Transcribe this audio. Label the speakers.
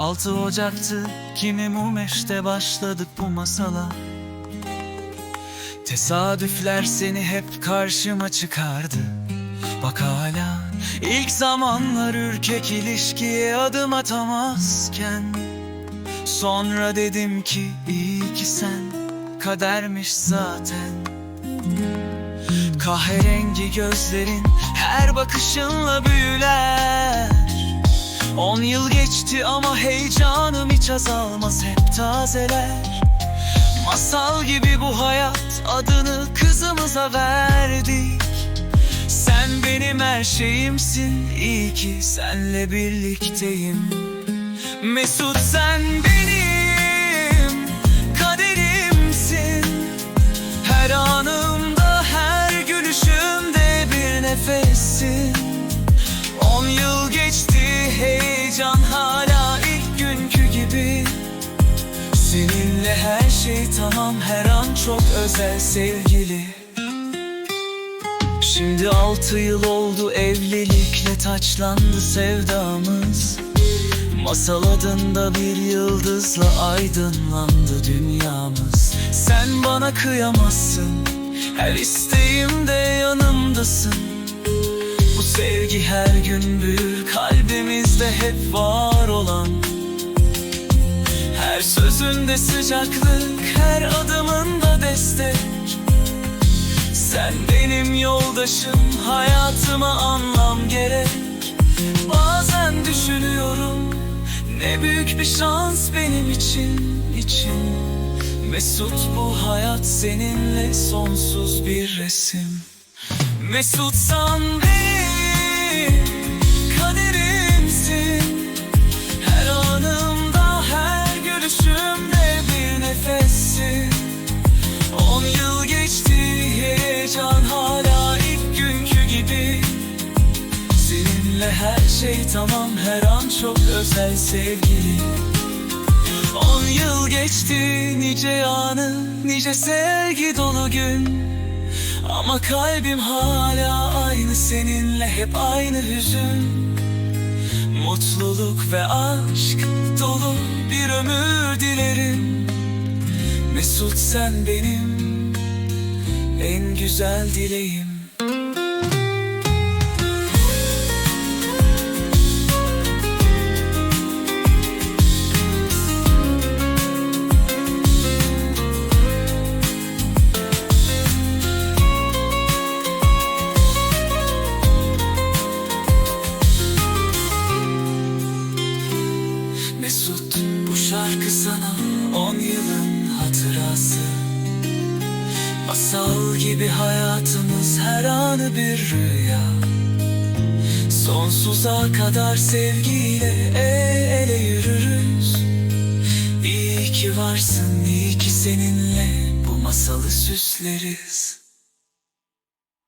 Speaker 1: 6 Ocak'tı Kimi Mumeş'te başladık bu masala. Tesadüfler seni hep karşıma çıkardı. Bak hala ilk zamanlar ürkek ilişkiye adım atamazken. Sonra dedim ki iyi ki sen kadermiş zaten. Kahverengi gözlerin her bakışınla büyüler On yıl geçti ama heyecanım hiç azalmaz. Hep tazeler. Masal gibi bu hayat adını kızımıza verdik. Sen benim her şeyimsin iyi ki senle birlikteyim. Mesut sen benim kaderimsin. Her anımda her gülüşümde bir nefessin On yıl geçti heyecan hala ilk günkü gibi. Seninle her şey tamam her an çok özel sevgili. Şimdi altı yıl oldu evlilikle taçlandı sevdamız. Masal adında bir yıldızla aydınlandı dünyamız. Sen bana kıyamazsın Her isteğimde yanımdasın sevgi her gün büyür Kalbimizde hep var olan. Her sözünde sıcaklık Her adımında destek. Sen benim yoldaşım Hayatıma anlam gerek. Bazen düşünüyorum ne büyük bir şans benim için için. Mesut bu hayat seninle sonsuz bir resim. Mesutsan benim günkü gibi. Seninle her şey tamam her an çok özel sevgili On yıl geçti nice anı nice sevgi dolu gün. Ama kalbim hala aynı seninle hep aynı hüzün. Mutluluk ve aşk dolu bir ömür dilerim. Mesut sen benim en güzel dileğim Masal gibi hayatımız her anı bir rüya. Sonsuza kadar sevgiyle el ele yürürüz. İyi ki varsın, iyi ki seninle bu masalı süsleriz